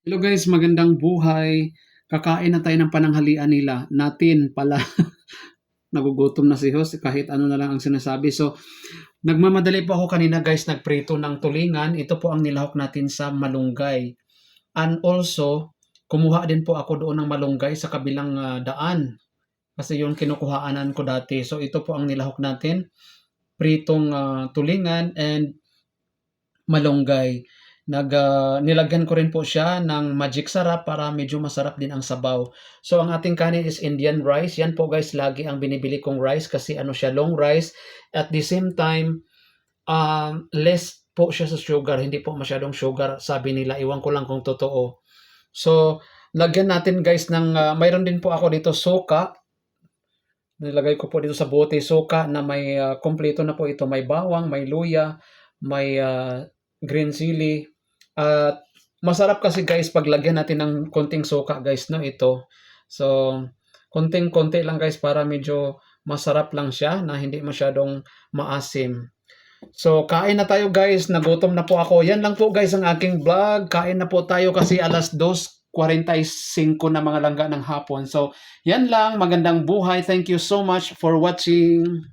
Hello guys, magandang buhay. Kakain na tayo ng pananghalian nila. Natin pala. Nagugutom na si host kahit ano na lang ang sinasabi. So, nagmamadali po ako kanina guys, nagprito ng tulingan. Ito po ang nilahok natin sa malunggay. And also, kumuha din po ako doon ng malunggay sa kabilang ah, daan. Kasi yung kinukuhaanan ko dati. So, ito po ang nilahok natin. Pritong ah, tulingan and malunggay. Nag, ah, nilagyan ko rin po siya ng magic sarap para medyo masarap din ang sabaw. So, ang ating kanin is Indian rice. Yan po guys, lagi ang binibili kong rice kasi ano siya, long rice. At the same time, um, less po siya sa sugar. Hindi po masyadong sugar, sabi nila. Iwan ko lang kung totoo. So, lagyan natin guys ng, ah, mayroon din po ako dito suka. Nilagay ko po dito sa bote suka na may kompleto na po ito. May bawang, may luya, may ah, green chili. At masarap kasi guys pag lagyan natin ng konting suka guys no ito. So, konting-konti lang guys para medyo masarap lang siya na hindi masyadong maasim. So, kain na tayo guys. Nagutom na po ako. Yan lang po guys ang aking vlog. Kain na po tayo kasi alas 2.45 na mga langga ng hapon. So, yan lang. Magandang buhay. Thank you so much for watching.